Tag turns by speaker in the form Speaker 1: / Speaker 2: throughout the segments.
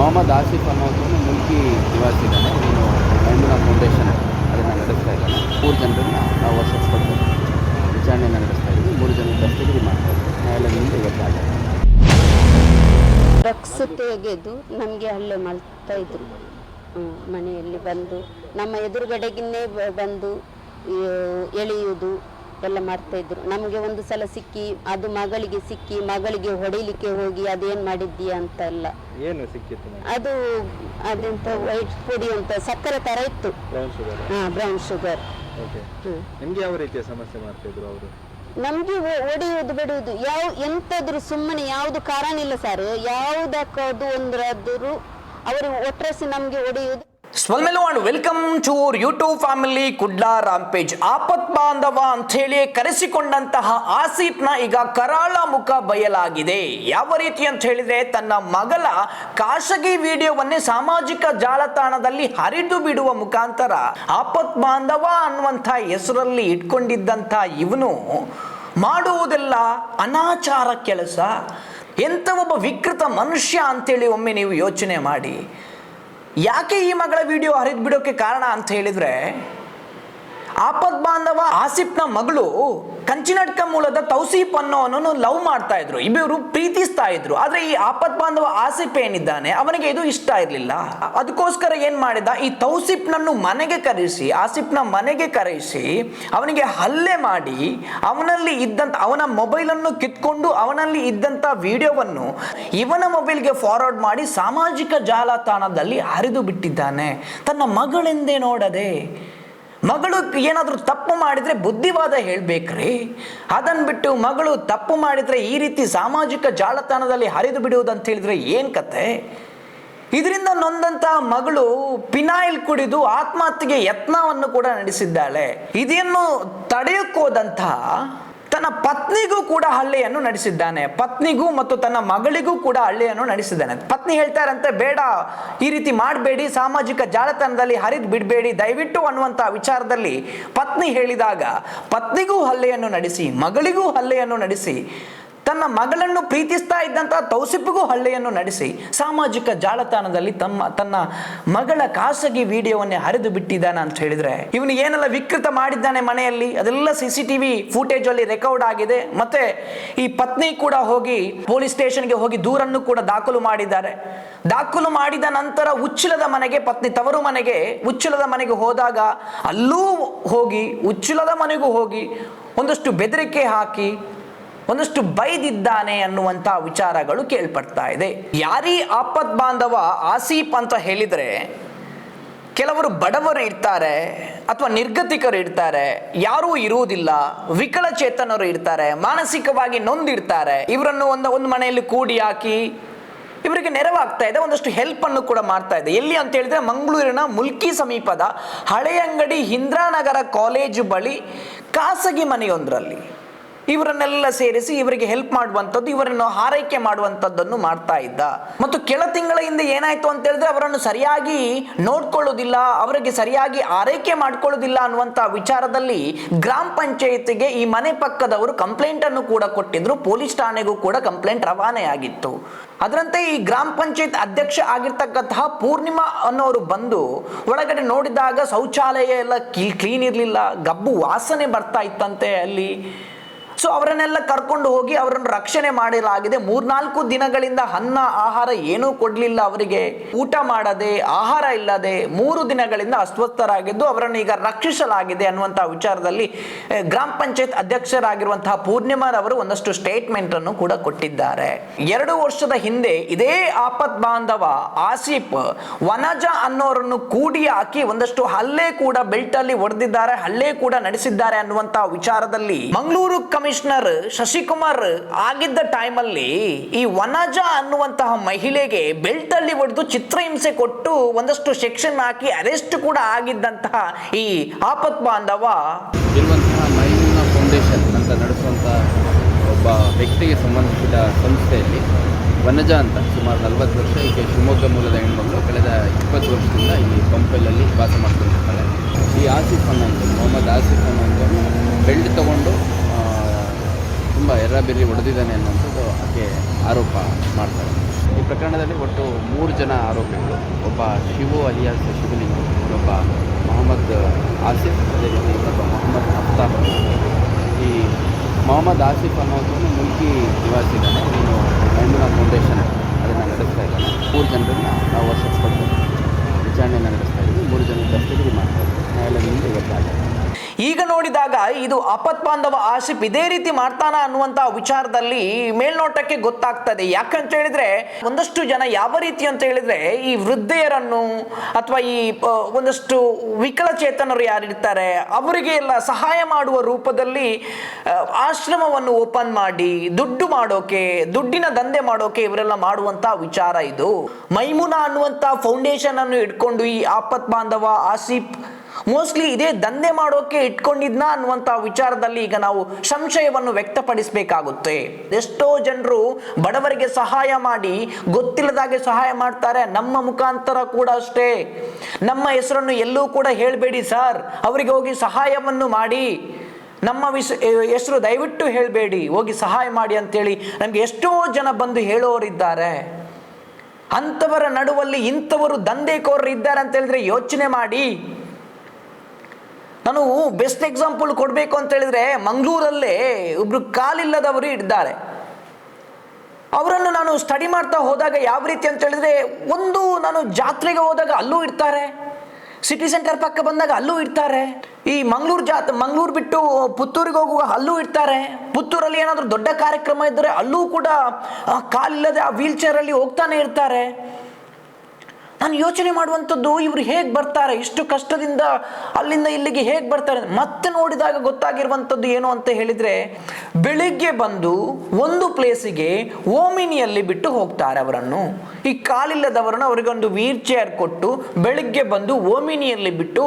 Speaker 1: ಮೊಹಮ್ಮದ್ ಆಸಿಫ್ ಅನ್ನೋದನ್ನು ಮುಲ್ಕಿ ನಿವಾಸಿ ಇದ್ದಾನೆ. ನೀನು ಮೈಮುನಾ ಫೌಂಡೇಶನ್ ಅದನ್ನು ನಡೆಸ್ತಾ ಇದ್ದಾನೆ. ಮೂರು ಜನರನ್ನು ನಾವು ವಶಪಡಿಸ್ಕೊಂಡು ವಿಚಾರಣೆಯನ್ನು ನಡೆಸ್ತಾ ಇದ್ದೀವಿ. ಮೂರು ಜನ ಕಸ್ಟಡಿ ಮಾಡ್ತಾ ಇದ್ದೀವಿ. ನ್ಯಾಯಾಲಯದಿಂದ ಇವತ್ತು ಆಗಿದೆ
Speaker 2: ಡ್ರಗ್ಸ್ ತೆಗೆದು ನಮಗೆ ಹಲ್ಲೆ ಮಾಡ್ತಾ ಇದ್ರು. ಮನೆಯಲ್ಲಿ ಬಂದು ನಮ್ಮ ಎದುರುಗಡೆಗಿನ್ನೇ ಬಂದು ಎಳೆಯುವುದು. ಎಲ್ಲ ಮಾಡ್ತಾ ಇದ್ರು. ನಮಗೆ ಒಂದು ಸಲ ಸಿಕ್ಕಿ ಅದು ಮಗಳಿಗೆ ಸಿಕ್ಕಿ ಮಗಳಿಗೆ ಹೊಡಿಲಿಕ್ಕೆ ಹೋಗಿ ಅದೇನ್ ಮಾಡಿದ್ದೀಯ ಅಂತ ಎಲ್ಲ
Speaker 3: ಏನು ಸಿಕ್ಕಿತ್ತು
Speaker 2: ಅದು ಅದೆಂತ ವೈಟ್ ಪುಡಿ ಅಂತ ಸಕ್ಕರೆ ತರ ಇತ್ತು.
Speaker 3: ಬ್ರೌನ್ ಶುಗರ್
Speaker 2: ಹಾ ಬ್ರೌನ್ ಶುಗರ್
Speaker 3: ಓಕೆ
Speaker 2: ಹ್ಞೂ
Speaker 3: ನಿಮ್ಗೆ ಯಾವ ರೀತಿಯ ಸಮಸ್ಯೆ ಮಾಡ್ತಿದ್ರು ಅವರು?
Speaker 2: ನಮಗೆ ಒಡೆಯುವುದು ಬಿಡುವುದು ಯಾವ ಎಂತಾದ್ರೂ ಸುಮ್ಮನೆ ಯಾವುದು ಕಾರಣ ಇಲ್ಲ ಸರ್. ಯಾವುದಕ್ಕದು ಒಂದಾದರೂ ಅವರು ಒಟ್ರಾಸಿ ನಮ್ಗೆ ಒಡೆಯುವುದು
Speaker 4: ಸ್ಮಲ್ಮೆಲು and welcome to YouTube family Kudla rampage. ಆಪತ್ ಬಾಂಧವ ಹೇಳಿ ಕರೆಸಿಕೊಂಡಂತಹ ಆಸೀಫ್ನ ಈಗ ಕರಾಳ ಮುಖ ಬಯಲಾಗಿದೆ. ಯಾವ ರೀತಿ ಅಂತ ಹೇಳಿದ್ರೆ ತನ್ನ ಮಗಳ ಖಾಸಗಿ ವಿಡಿಯೋವನ್ನೇ ಸಾಮಾಜಿಕ ಜಾಲತಾಣದಲ್ಲಿ ಹರಿದು ಬಿಡುವ ಮುಖಾಂತರ ಆಪತ್ ಬಾಂಧವ ಅನ್ನುವಂಥ ಹೆಸರಲ್ಲಿ ಇಟ್ಕೊಂಡಿದ್ದಂಥ ಇವನು ಮಾಡುವುದೆಲ್ಲ ಅನಾಚಾರ ಕೆಲಸ. ಎಂಥ ಒಬ್ಬ ವಿಕೃತ ಮನುಷ್ಯ ಅಂತೇಳಿ ಒಮ್ಮೆ ನೀವು ಯೋಚನೆ ಮಾಡಿ. ಯಾಕೆ ಈ ಮಗಳ ವಿಡಿಯೋ ಹರಿದು ಬಿಡೋಕೆ ಕಾರಣ ಅಂತ ಹೇಳಿದ್ರೆ ಆಪದ್ ಬಾಂಧವ ಆಸಿಫ್ನ ಮಗಳು ಕಂಚಿನಡ್ಕ ಮೂಲದ ತೌಸೀಫ್ ಅನ್ನೋನನ್ನು ಲವ್ ಮಾಡ್ತಾ ಇದ್ರು. ಇಬ್ಬರು ಪ್ರೀತಿಸ್ತಾ ಇದ್ರು. ಆದ್ರೆ ಈ ಆಪತ್ ಬಾಂಧವ ಆಸಿಫ್ ಏನಿದ್ದಾನೆ, ಅವನಿಗೆ ಇದು ಇಷ್ಟ ಇರಲಿಲ್ಲ. ಅದಕ್ಕೋಸ್ಕರ ಏನ್ ಮಾಡಿದ? ಈ ತೌಸಿಫ್ನನ್ನು ಮನೆಗೆ ಕರೆಸಿ, ಆಸಿಫ್ನ ಮನೆಗೆ ಕರೆಸಿ, ಅವನಿಗೆ ಹಲ್ಲೆ ಮಾಡಿ, ಅವನಲ್ಲಿ ಇದ್ದಂತ, ಅವನ ಮೊಬೈಲ್ ಅನ್ನು ಕಿತ್ಕೊಂಡು ಅವನಲ್ಲಿ ಇದ್ದಂತ ವಿಡಿಯೋವನ್ನು ಇವನ ಮೊಬೈಲ್ಗೆ ಫಾರ್ವರ್ಡ್ ಮಾಡಿ ಸಾಮಾಜಿಕ ಜಾಲತಾಣದಲ್ಲಿ ಹರಿದು ಬಿಟ್ಟಿದ್ದಾನೆ ತನ್ನ ಮಗಳೆಂದೇ ನೋಡದೆ ಮಗಳು ಏನಾದರೂ ತಪ್ಪು ಮಾಡಿದರೆ ಬುದ್ಧಿವಾದ ಹೇಳಬೇಕ್ರಿ. ಅದನ್ನು ಬಿಟ್ಟು ಮಗಳು ತಪ್ಪು ಮಾಡಿದರೆ ಈ ರೀತಿ ಸಾಮಾಜಿಕ ಜಾಲತಾಣದಲ್ಲಿ ಹರಿದು ಬಿಡುವುದು ಅಂತ ಹೇಳಿದ್ರೆ ಏನು ಕತೆ? ಇದರಿಂದ ನೊಂದಂತಹ ಮಗಳು ಪಿನಾಯಿಲ್ ಕುಡಿದು ಆತ್ಮಹತ್ಯೆಗೆ ಯತ್ನವನ್ನು ಕೂಡ ನಡೆಸಿದ್ದಾಳೆ. ಇದನ್ನು ತಡೆಯೋಕ್ಕೋದಂತಹ ತನ್ನ ಪತ್ನಿಗೂ ಕೂಡ ಹಲ್ಲೆಯನ್ನು ನಡೆಸಿದ್ದಾನೆ. ಪತ್ನಿಗೂ ಮತ್ತು ತನ್ನ ಮಗಳಿಗೂ ಕೂಡ ಹಲ್ಲೆಯನ್ನು ನಡೆಸಿದ್ದಾನೆ. ಪತ್ನಿ ಹೇಳ್ತಾರಂತೆ, ಬೇಡ, ಈ ರೀತಿ ಮಾಡಬೇಡಿ, ಸಾಮಾಜಿಕ ಜಾಲತಾಣದಲ್ಲಿ ಹರಿದು ಬಿಡಬೇಡಿ, ದಯವಿಟ್ಟು ಅನ್ನುವಂತಹ ವಿಚಾರದಲ್ಲಿ ಪತ್ನಿ ಹೇಳಿದಾಗ, ಪತ್ನಿಗೂ ಹಲ್ಲೆಯನ್ನು ನಡೆಸಿ, ಮಗಳಿಗೂ ಹಲ್ಲೆಯನ್ನು ನಡೆಸಿ ತನ್ನ ಮಗಳನ್ನು ಪ್ರೀತಿಸ್ತಾ ಇದ್ದಂಥ ತೌಸಿಫಿಗೂ ಹಳ್ಳೆಯನ್ನು ನಡೆಸಿ ಸಾಮಾಜಿಕ ಜಾಲತಾಣದಲ್ಲಿ ತಮ್ಮ, ತನ್ನ ಮಗಳ ಖಾಸಗಿ ವಿಡಿಯೋವನ್ನೇ ಹರಿದು ಬಿಟ್ಟಿದ್ದಾನೆ ಅಂತ ಹೇಳಿದ್ರೆ ಇವನು ಏನೆಲ್ಲ ವಿಕೃತ ಮಾಡಿದ್ದಾನೆ ಮನೆಯಲ್ಲಿ? ಅದೆಲ್ಲ ಸಿ ಸಿ ಟಿವಿ ಫುಟೇಜ್ ಅಲ್ಲಿ ರೆಕಾರ್ಡ್ ಆಗಿದೆ. ಮತ್ತೆ ಈ ಪತ್ನಿ ಕೂಡ ಹೋಗಿ ಪೊಲೀಸ್ ಸ್ಟೇಷನ್ಗೆ ಹೋಗಿ ದೂರನ್ನು ಕೂಡ ದಾಖಲು ಮಾಡಿದ್ದಾರೆ. ದಾಖಲು ಮಾಡಿದ ನಂತರ ಉಚ್ಚಿಲದ ಮನೆಗೆ, ಪತ್ನಿ ತವರು ಮನೆಗೆ ಉಚ್ಚಿಲದ ಮನೆಗೆ ಹೋದಾಗ ಅಲ್ಲೂ ಹೋಗಿ ಉಚ್ಚಿಲದ ಮನೆಗೂ ಹೋಗಿ ಒಂದಷ್ಟು ಬೆದರಿಕೆ ಹಾಕಿ ಒಂದಷ್ಟು ಬೈದಿದ್ದಾನೆ ಅನ್ನುವಂಥ ವಿಚಾರಗಳು ಕೇಳ್ಪಡ್ತಾ ಇದೆ. ಯಾರೀ ಆಪತ್ ಬಾಂಧವ ಆಸೀಪ್ ಅಂತ ಹೇಳಿದರೆ, ಕೆಲವರು ಬಡವರು ಇರ್ತಾರೆ ಅಥವಾ ನಿರ್ಗತಿಕರು ಇರ್ತಾರೆ, ಯಾರೂ ಇರುವುದಿಲ್ಲ ವಿಕಲಚೇತನರು ಇರ್ತಾರೆ, ಮಾನಸಿಕವಾಗಿ ನೊಂದಿರ್ತಾರೆ, ಇವರನ್ನು ಒಂದು ಒಂದು ಮನೆಯಲ್ಲಿ ಕೂಡಿ ಹಾಕಿ ಇವರಿಗೆ ನೆರವಾಗ್ತಾ ಇದೆ, ಒಂದಷ್ಟು ಹೆಲ್ಪ್ ಅನ್ನು ಕೂಡ ಮಾಡ್ತಾ ಇದೆ. ಎಲ್ಲಿ ಅಂತ ಹೇಳಿದ್ರೆ ಮಂಗಳೂರಿನ ಮುಲ್ಕಿ ಸಮೀಪದ ಹಳೆಯಂಗಡಿ ಇಂದ್ರಾನಗರ ಕಾಲೇಜು ಬಳಿ ಖಾಸಗಿ ಮನೆಯೊಂದರಲ್ಲಿ. ಇವರನ್ನೆಲ್ಲ ಸೇರಿಸಿ ಇವರಿಗೆ ಹೆಲ್ಪ್ ಮಾಡುವಂಥದ್ದು, ಇವರನ್ನು ಹಾರೈಕೆ ಮಾಡುವಂಥದ್ದನ್ನು ಮಾಡ್ತಾ ಇದ್ದ. ಮತ್ತು ಕೆಲ ತಿಂಗಳ ಹಿಂದೆ ಏನಾಯ್ತು ಅಂತ ಹೇಳಿದ್ರೆ ಅವರನ್ನು ಸರಿಯಾಗಿ ನೋಡ್ಕೊಳ್ಳೋದಿಲ್ಲ, ಅವರಿಗೆ ಸರಿಯಾಗಿ ಆರೈಕೆ ಮಾಡ್ಕೊಳ್ಳೋದಿಲ್ಲ ಅನ್ನುವಂಥ ವಿಚಾರದಲ್ಲಿ ಗ್ರಾಮ ಪಂಚಾಯತಿಗೆ ಈ ಮನೆ ಪಕ್ಕದವರು ಕಂಪ್ಲೇಂಟ್ ಅನ್ನು ಕೂಡ ಕೊಟ್ಟಿದ್ರು, ಪೊಲೀಸ್ ಠಾಣೆಗೂ ಕೂಡ ಕಂಪ್ಲೇಂಟ್ ರವಾನೆ ಆಗಿತ್ತು ಅದರಂತೆ ಈ ಗ್ರಾಮ ಪಂಚಾಯತ್ ಅಧ್ಯಕ್ಷ ಆಗಿರ್ತಕ್ಕಂತಹ ಪೂರ್ಣಿಮಾ ಅನ್ನೋರು ಬಂದು ಒಳಗಡೆ ನೋಡಿದಾಗ ಶೌಚಾಲಯ ಎಲ್ಲ ಕ್ಲೀನ್ ಇರಲಿಲ್ಲ, ಗಬ್ಬು ವಾಸನೆ ಬರ್ತಾ ಇತ್ತಂತೆ ಅಲ್ಲಿ. ಸೊ ಅವರನ್ನೆಲ್ಲ ಕರ್ಕೊಂಡು ಹೋಗಿ ಅವರನ್ನು ರಕ್ಷಣೆ ಮಾಡಲಾಗಿದೆ ಮೂರ್ನಾಲ್ಕು ದಿನಗಳಿಂದ ಅನ್ನ, ಆಹಾರ ಏನೂ ಕೊಡಲಿಲ್ಲ ಅವರಿಗೆ. ಊಟ ಮಾಡದೆ, ಆಹಾರ ಇಲ್ಲದೆ ಮೂರು ದಿನಗಳಿಂದ ಅಸ್ವಸ್ಥರಾಗಿದ್ದು ಅವರನ್ನು ಈಗ ರಕ್ಷಿಸಲಾಗಿದೆ ಅನ್ನುವಂತಹ ವಿಚಾರದಲ್ಲಿ ಗ್ರಾಮ ಪಂಚಾಯತ್ ಅಧ್ಯಕ್ಷರಾಗಿರುವಂತಹ ಪೂರ್ಣಿಮಾರವರು ಒಂದಷ್ಟು ಸ್ಟೇಟ್ಮೆಂಟ್ ಅನ್ನು ಕೂಡ ಕೊಟ್ಟಿದ್ದಾರೆ. ಎರಡು ವರ್ಷದ ಹಿಂದೆ ಇದೇ ಆಪತ್ ಬಾಂಧವ ಆಸೀಫ್ ವನಜ ಅನ್ನೋರನ್ನು ಕೂಡಿ ಹಾಕಿ ಒಂದಷ್ಟು ಹಲ್ಲೆ ಕೂಡ ಬೆಲ್ಟ್ ಅಲ್ಲಿ ಹೊಡೆದಿದ್ದಾರೆ, ಹಲ್ಲೆ ಕೂಡ ನಡೆಸಿದ್ದಾರೆ ಅನ್ನುವಂತಹ ವಿಚಾರದಲ್ಲಿ ಮಂಗಳೂರು ಕಮಿಷನರ್ ಶಶಿಕುಮಾರ್ ಆಗಿದ್ದ ಟೈಮಲ್ಲಿ ಈ ವನಜ ಅನ್ನುವಂತಹ ಮಹಿಳೆಗೆ ಬೆಲ್ಟ್ ಅಲ್ಲಿ ಹೊಡೆದು ಚಿತ್ರಹಿಂಸೆ ಕೊಟ್ಟು ಒಂದಷ್ಟು ಸೆಕ್ಷನ್ ಹಾಕಿ ಅರೆಸ್ಟ್ ಕೂಡ ಆಗಿದ್ದಂತಹ ಈ ಆಪತ್ ಬಾಂಧವ.
Speaker 1: ಇರುವಂತಹ ಮೈಮುನಾ ಫೌಂಡೇಶನ್ ಅಂತ ನಡೆಸುವಂಥ ಒಬ್ಬ ವ್ಯಕ್ತಿಗೆ ಸಂಬಂಧಿಸಿದ ಸಂಸ್ಥೆಯಲ್ಲಿ ವನಜ ಅಂತ ಸುಮಾರು ನಲವತ್ತು ವರ್ಷ, ಈಕೆ ಶಿವಮೊಗ್ಗ ಮೂಲದ ಹೆಣ್ಮಗಳು ಕಳೆದ ಇಪ್ಪತ್ತು ವರ್ಷದಿಂದ ಈ ಪಂಪೆಲ್ಲಲ್ಲಿ ವಾಸ ಮಾಡ್ಕೊಂಡಿರ್ತಾಳೆ ಈ ಆಸಿಫ್ ಅನ್ನೋದು, ಮೊಹಮ್ಮದ್ ಆಸಿಫ್ ಅನ್ನೋದು ಬೆಲ್ಟ್ ತಗೊಂಡು ತುಂಬ ಎರ್ರಬಿರ್ರಿ ಹೊಡೆದಿದ್ದಾನೆ ಅನ್ನೋಂಥದ್ದು ಆಕೆ ಆರೋಪ ಮಾಡ್ತಾರೆ. ಈ ಪ್ರಕರಣದಲ್ಲಿ ಒಟ್ಟು ಮೂರು ಜನ ಆರೋಪಿಗಳು, ಒಬ್ಬ ಶಿವು ಅಲಿಯಾಸ್ ಶಿವಲಿಂಗ್, ಇನ್ನೊಬ್ಬ ಮೊಹಮ್ಮದ್ ಆಸಿಫ್, ಅದೇ ರೀತಿ ಇನ್ನೊಬ್ಬ ಮೊಹಮ್ಮದ್ ಅಫ್ತಾಬ್. ಈ ಮೊಹಮ್ಮದ್ ಆಸಿಫ್ ಅನ್ನೋದನ್ನು ಮುಲ್ಕಿ ನಿವಾಸಿದ್ದಾನೆ. ಇನ್ನು ಫೌಂಡೇಶನ್ ಅದನ್ನು ನಡೆಸ್ತಾ ಇದ್ದಾನೆ. ಮೂರು ಜನರನ್ನು ನಾವು ವಶಪಡಿಸ್ಕೊಂಡು ವಿಚಾರಣೆಯನ್ನು ನಡೆಸ್ತಾ ಇದ್ದೀವಿ ಮೂರು ಜನ ಕಸ್ಟಡಿಗೆ ಮಾಡ್ತಾ ಇದ್ದೀವಿ ನ್ಯಾಯಾಲಯದಿಂದ ಇವತ್ತು ಆಗಿದೆ
Speaker 4: ಈಗ ನೋಡಿದಾಗ ಇದು ಅಪತ್ ಬಾಂಧವ ಆಸಿಫ್ ಇದೇ ರೀತಿ ಮಾಡ್ತಾನ ಅನ್ನುವಂತ ವಿಚಾರದಲ್ಲಿ ಮೇಲ್ನೋಟಕ್ಕೆ ಗೊತ್ತಾಗ್ತದೆ. ಯಾಕಂತ ಹೇಳಿದ್ರೆ ಒಂದಷ್ಟು ಜನ ಯಾವ ರೀತಿ ಅಂತ ಹೇಳಿದ್ರೆ ಈ ವೃದ್ಧೆಯರನ್ನು ಅಥವಾ ಈ ಒಂದಷ್ಟು ವಿಕಲಚೇತನರು ಯಾರಿರ್ತಾರೆ ಅವರಿಗೆ ಎಲ್ಲ ಸಹಾಯ ಮಾಡುವ ರೂಪದಲ್ಲಿ ಆಶ್ರಮವನ್ನು ಓಪನ್ ಮಾಡಿ, ದುಡ್ಡು ಮಾಡೋಕೆ, ದುಡ್ಡಿನ ದಂಧೆ ಮಾಡೋಕೆ ಇವರೆಲ್ಲ ಮಾಡುವಂತ ವಿಚಾರ ಇದು. ಮೈಮುನಾ ಅನ್ನುವಂತ ಫೌಂಡೇಶನ್ ಅನ್ನು ಇಟ್ಕೊಂಡು ಈ ಆಪತ್ ಬಾಂಧವ ಆಸಿಫ್ ಮೋಸ್ಟ್ಲಿ ಇದೇ ದಂಧೆ ಮಾಡೋಕೆ ಇಟ್ಕೊಂಡಿದ್ನ ಅನ್ನುವಂತ ವಿಚಾರದಲ್ಲಿ ಈಗ ನಾವು ಸಂಶಯವನ್ನು ವ್ಯಕ್ತಪಡಿಸಬೇಕಾಗುತ್ತೆ. ಎಷ್ಟೋ ಜನರು ಬಡವರಿಗೆ ಸಹಾಯ ಮಾಡಿ, ಗೊತ್ತಿಲ್ಲದಾಗೆ ಸಹಾಯ ಮಾಡ್ತಾರೆ. ನಮ್ಮ ಮುಖಾಂತರ ಕೂಡ ಅಷ್ಟೇ. ನಮ್ಮ ಹೆಸರನ್ನು ಎಲ್ಲೂ ಕೂಡ ಹೇಳಬೇಡಿ ಸರ್. ಅವರಿಗೆ ಹೋಗಿ ಸಹಾಯವನ್ನು ಮಾಡಿ. ನಮ್ಮ ವಿಷ ಹೆಸರು ದಯವಿಟ್ಟು ಹೇಳಬೇಡಿ. ಹೋಗಿ ಸಹಾಯ ಮಾಡಿ ಅಂತೇಳಿ ನಮಗೆ ಎಷ್ಟೋ ಜನ ಬಂದು ಹೇಳೋರಿದ್ದಾರೆ. ಅಂಥವರ ನಡುವಲ್ಲಿ ಇಂಥವರು ದಂಧೆಕೋರರು ಇದ್ದಾರೆ ಅಂತ ಹೇಳಿದ್ರೆ ಯೋಚನೆ ಮಾಡಿ. ನಾನು ಬೆಸ್ಟ್ ಎಕ್ಸಾಂಪಲ್ ಕೊಡಬೇಕು ಅಂತ ಹೇಳಿದ್ರೆ ಮಂಗಳೂರಲ್ಲೇ ಒಬ್ರು ಕಾಲಿಲ್ಲದವರು ಇದ್ದಾರೆ. ಅವರನ್ನು ನಾನು ಸ್ಟಡಿ ಮಾಡ್ತಾ ಹೋದಾಗ ಯಾವ ರೀತಿ ಅಂತ ಹೇಳಿದ್ರೆ ಒಂದು ನಾನು ಜಾತ್ರೆಗೆ ಹೋದಾಗ ಅಲ್ಲೂ ಇರ್ತಾರೆ. ಸಿಟಿ ಸೆಂಟರ್ ಪಕ್ಕ ಬಂದಾಗ ಅಲ್ಲೂ ಇರ್ತಾರೆ. ಈ ಮಂಗಳೂರು ಜಾತ್, ಮಂಗಳೂರು ಬಿಟ್ಟು ಪುತ್ತೂರಿಗೆ ಹೋಗುವ ಅಲ್ಲೂ ಇರ್ತಾರೆ. ಪುತ್ತೂರಲ್ಲಿ ಏನಾದರೂ ದೊಡ್ಡ ಕಾರ್ಯಕ್ರಮ ಇದ್ದರೆ ಅಲ್ಲೂ ಕೂಡ ಕಾಲಿಲ್ಲದೆ ಆ ವೀಲ್ ಚೇರಲ್ಲಿ ಹೋಗ್ತಾನೆ ಇರ್ತಾರೆ. ನಾನು ಯೋಚನೆ ಮಾಡುವಂಥದ್ದು ಇವರು ಹೇಗೆ ಬರ್ತಾರೆ, ಇಷ್ಟು ಕಷ್ಟದಿಂದ ಅಲ್ಲಿಂದ ಇಲ್ಲಿಗೆ ಹೇಗೆ ಬರ್ತಾರೆ ಮತ್ತೆ ನೋಡಿದಾಗ ಗೊತ್ತಾಗಿರುವಂಥದ್ದು ಏನು ಅಂತ ಹೇಳಿದರೆ, ಬೆಳಿಗ್ಗೆ ಬಂದು ಒಂದು ಪ್ಲೇಸಿಗೆ ಓಮಿನಿಯಲ್ಲಿ ಬಿಟ್ಟು ಹೋಗ್ತಾರೆ ಅವರನ್ನು. ಈ ಕಾಲಿಲ್ಲದವರನ್ನು ಅವರಿಗೊಂದು ವೀಲ್ ಚೇರ್ ಕೊಟ್ಟು ಬೆಳಿಗ್ಗೆ ಬಂದು ಓಮಿನಿಯಲ್ಲಿ ಬಿಟ್ಟು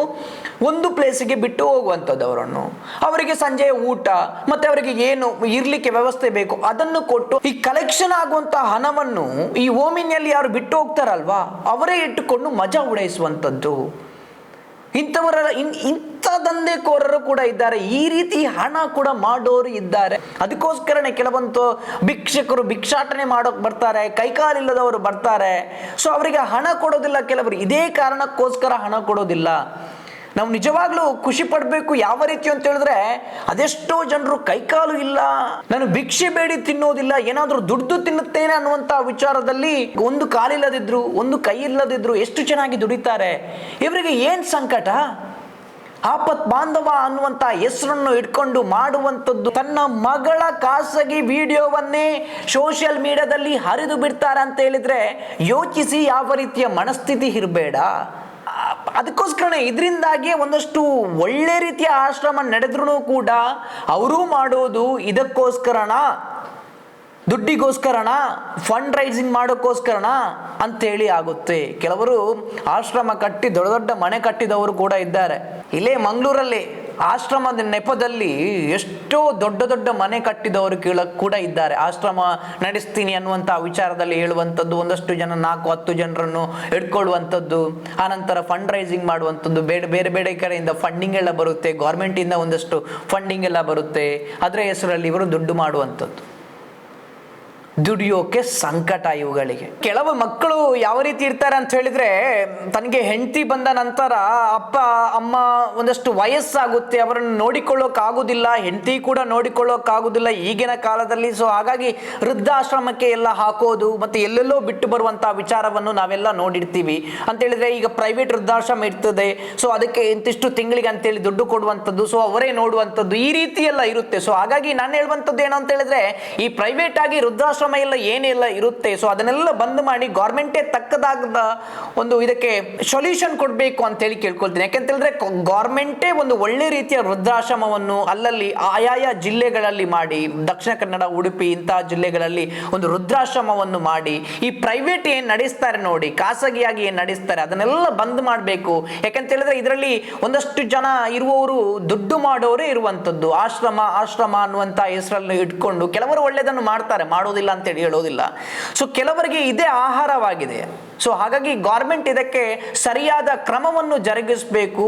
Speaker 4: ಒಂದು ಪ್ಲೇಸಿಗೆ ಬಿಟ್ಟು ಹೋಗುವಂಥದ್ದು ಅವರನ್ನು. ಅವರಿಗೆ ಸಂಜೆ ಊಟ, ಮತ್ತೆ ಅವರಿಗೆ ಏನು ಇರಲಿಕ್ಕೆ ವ್ಯವಸ್ಥೆ ಬೇಕು ಅದನ್ನು ಕೊಟ್ಟು ಈ ಕಲೆಕ್ಷನ್ ಆಗುವಂಥ ಹಣವನ್ನು ಈ ಓಮಿನಿಯಲ್ಲಿ ಯಾರು ಬಿಟ್ಟು ಹೋಗ್ತಾರಲ್ವಾ, ಅವರೇ ಇಟ್ಟುಕೊಂಡು ಮಜಾ ಉಡಾಯಿಸುವಂಥದ್ದು ಇಂಥವರ ಇನ್, ಇಂಥ ದಂಧೆಕೋರರು ಕೂಡ ಇದ್ದಾರೆ. ಈ ರೀತಿ ಹಣ ಕೂಡ ಮಾಡೋರು ಇದ್ದಾರೆ. ಅದಕ್ಕೋಸ್ಕರನೇ ಕೆಲವಂತ ಭಿಕ್ಷಕರು ಭಿಕ್ಷಾಟನೆ ಮಾಡೋಕೆ ಬರ್ತಾರೆ, ಕೈಕಾಲಿಲ್ಲದವರು ಬರ್ತಾರೆ. ಸೊ ಅವರಿಗೆ ಹಣ ಕೊಡೋದಿಲ್ಲ ಕೆಲವರು. ಇದೇ ಕಾರಣಕ್ಕೋಸ್ಕರ ಹಣ ಕೊಡೋದಿಲ್ಲ. ನಾವು ನಿಜವಾಗ್ಲೂ ಖುಷಿ ಪಡಬೇಕು ಯಾವ ರೀತಿ ಅಂತ ಹೇಳಿದ್ರೆ, ಅದೆಷ್ಟೋ ಜನರು ಕೈಕಾಲು ಇಲ್ಲ, ನಾನು ಭಿಕ್ಷೆ ಬೇಡಿ ತಿನ್ನೋದಿಲ್ಲ, ಏನಾದರೂ ದುಡ್ದು ತಿನ್ನುತ್ತೇನೆ ಅನ್ನುವಂಥ ವಿಚಾರದಲ್ಲಿ ಒಂದು ಕಾಲಿಲ್ಲದಿದ್ರು, ಒಂದು ಕೈ ಇಲ್ಲದಿದ್ರು ಎಷ್ಟು ಚೆನ್ನಾಗಿ ದುಡಿತಾರೆ. ಇವರಿಗೆ ಏನ್ ಸಂಕಟ? ಆಪತ್ ಬಾಂಧವ ಅನ್ನುವಂತ ಹೆಸರನ್ನು ಇಟ್ಕೊಂಡು ಮಾಡುವಂಥದ್ದು ತನ್ನ ಮಗಳ ಖಾಸಗಿ ವಿಡಿಯೋವನ್ನೇ ಸೋಷಿಯಲ್ ಮೀಡಿಯಾದಲ್ಲಿ ಹರಿದು ಬಿಡ್ತಾರೆ ಅಂತ ಹೇಳಿದ್ರೆ ಯೋಚಿಸಿ ಯಾವ ರೀತಿಯ ಮನಸ್ಥಿತಿ ಇರಬೇಡ. ಅದಕ್ಕೋಸ್ಕರ ಇದರಿಂದಾಗಿ ಒಂದಷ್ಟು ಒಳ್ಳೆ ರೀತಿಯ ಆಶ್ರಮ ನಡೆದ್ರೂ ಕೂಡ ಅವರು ಮಾಡೋದು ಇದಕ್ಕೋಸ್ಕರನ? ದುಡ್ಡಿಗೋಸ್ಕರನ? Fund raising ಮಾಡೋಕ್ಕೋಸ್ಕರನ? ಅಂತೇಳಿ ಆಗುತ್ತೆ. ಕೆಲವರು ಆಶ್ರಮ ಕಟ್ಟಿ ದೊಡ್ಡ ದೊಡ್ಡ ಮನೆ ಕಟ್ಟಿದವರು ಕೂಡ ಇದ್ದಾರೆ. ಇಲ್ಲೇ ಮಂಗಳೂರಲ್ಲಿ. ಆಶ್ರಮದ ನೆಪದಲ್ಲಿ ಎಷ್ಟೋ ದೊಡ್ಡ ದೊಡ್ಡ ಮನೆ ಕಟ್ಟಿದವರು ಕೀಳ ಕೂಡ ಇದ್ದಾರೆ. ಆಶ್ರಮ ನಡೆಸ್ತೀನಿ ಅನ್ನುವಂಥ ವಿಚಾರದಲ್ಲಿ ಹೇಳುವಂಥದ್ದು ಒಂದಷ್ಟು ಜನ, ನಾಲ್ಕು, ಹತ್ತು ಜನರನ್ನು ಹಿಡ್ಕೊಳ್ಳುವಂಥದ್ದು ಆನಂತರ ಫಂಡ್ ರೈಸಿಂಗ್ ಮಾಡುವಂಥದ್ದು ಬೇರೆ ಬೇರೆ ಬೇರೆ ಕಡೆಯಿಂದ ಫಂಡಿಂಗ್ ಎಲ್ಲ ಬರುತ್ತೆ ಗೌರ್ಮೆಂಟಿಂದ ಒಂದಷ್ಟು ಫಂಡಿಂಗ್ ಎಲ್ಲ ಬರುತ್ತೆ, ಅದರ ಹೆಸರಲ್ಲಿ ಇವರು ದುಡ್ಡು ಮಾಡುವಂಥದ್ದು. ದುಡಿಯೋಕೆ ಸಂಕಟ ಇವುಗಳಿಗೆ. ಕೆಲವು ಮಕ್ಕಳು ಯಾವ ರೀತಿ ಇರ್ತಾರೆ ಅಂತ ಹೇಳಿದ್ರೆ, ತನಗೆ ಹೆಂಡತಿ ಬಂದ ನಂತರ ಅಪ್ಪ, ಅಮ್ಮ ಒಂದಷ್ಟು ವಯಸ್ಸಾಗುತ್ತೆ, ಅವರನ್ನು ನೋಡಿಕೊಳ್ಳೋಕೆ ಆಗುದಿಲ್ಲ ಹೆಂಡತಿ ಕೂಡ ನೋಡಿಕೊಳ್ಳೋಕೆ ಆಗುದಿಲ್ಲ ಈಗಿನ ಕಾಲದಲ್ಲಿ. ಸೊ ಹಾಗಾಗಿ ವೃದ್ಧಾಶ್ರಮಕ್ಕೆ ಎಲ್ಲ ಹಾಕೋದು ಮತ್ತೆ ಎಲ್ಲೆಲ್ಲೋ ಬಿಟ್ಟು ಬರುವಂತಹ ವಿಚಾರವನ್ನು ನಾವೆಲ್ಲ ನೋಡಿರ್ತೀವಿ. ಅಂತ ಹೇಳಿದ್ರೆ ಈಗ ಪ್ರೈವೇಟ್ ವೃದ್ಧಾಶ್ರಮ ಇರ್ತದೆ. ಸೊ ಅದಕ್ಕೆ ಇಂತಿಷ್ಟು ತಿಂಗಳಿಗೆ ಅಂತೇಳಿ ದುಡ್ಡು ಕೊಡುವಂಥದ್ದು ಸೊ ಅವರೇ ನೋಡುವಂಥದ್ದು ಈ ರೀತಿ ಎಲ್ಲ ಇರುತ್ತೆ. ಸೊ ಹಾಗಾಗಿ ನಾನು ಹೇಳುವಂಥದ್ದು ಏನು ಅಂತ ಹೇಳಿದ್ರೆ, ಈ ಪ್ರೈವೇಟ್ ಆಗಿ ವೃದ್ಧಾಶ್ರಮ ಎಲ್ಲ ಏನೆಲ್ಲ ಇರುತ್ತೆ. ಸೊ ಅದನ್ನೆಲ್ಲ ಬಂದ್ ಮಾಡಿ ಗೌರ್ಮೆಂಟೇ ತಕ್ಕದಾಗದ ಒಂದು ಇದಕ್ಕೆ ಸೊಲ್ಯೂಷನ್ ಕೊಡಬೇಕು ಅಂತೇಳಿ ಕೇಳ್ಕೊಳ್ತೀನಿ. ಯಾಕೆಂತ ಹೇಳಿದ್ರೆ ಗೌರ್ಮೆಂಟೇ ಒಂದು ಒಳ್ಳೆ ರೀತಿಯ ವೃದ್ಧಾಶ್ರಮವನ್ನು ಅಲ್ಲಲ್ಲಿ ಆಯಾಯ ಜಿಲ್ಲೆಗಳಲ್ಲಿ ಮಾಡಿ, ದಕ್ಷಿಣ ಕನ್ನಡ, ಉಡುಪಿ ಇಂತಹ ಜಿಲ್ಲೆಗಳಲ್ಲಿ ಒಂದು ವೃದ್ಧಾಶ್ರಮವನ್ನು ಮಾಡಿ, ಈ ಪ್ರೈವೇಟ್ ಏನ್ ನಡೆಸ್ತಾರೆ ನೋಡಿ, ಖಾಸಗಿಯಾಗಿ ಏನ್ ನಡೆಸ್ತಾರೆ, ಅದನ್ನೆಲ್ಲ ಬಂದ್ ಮಾಡಬೇಕು. ಯಾಕಂತ ಹೇಳಿದ್ರೆ, ಇದರಲ್ಲಿ ಒಂದಷ್ಟು ಜನ ಇರುವವರು ದುಡ್ಡು ಮಾಡೋರೇ ಇರುವಂತದ್ದು ಆಶ್ರಮ ಆಶ್ರಮ ಅನ್ನುವಂತ ಹೆಸರಲ್ಲಿ ಇಟ್ಕೊಂಡು ಕೆಲವರು ಒಳ್ಳೆಯದನ್ನು ಮಾಡ್ತಾರೆ. ಮಾಡೋದಿಲ್ಲ ಅಂತೇಳಿ ಹೇಳೋದಿಲ್ಲ. ಸೊ ಕೆಲವರಿಗೆ ಇದೇ ಆಹಾರವಾಗಿದೆ. ಸೊ ಹಾಗಾಗಿ ಗೌರ್ಮೆಂಟ್ ಇದಕ್ಕೆ ಸರಿಯಾದ ಕ್ರಮವನ್ನು ಜರುಗಿಸಬೇಕು.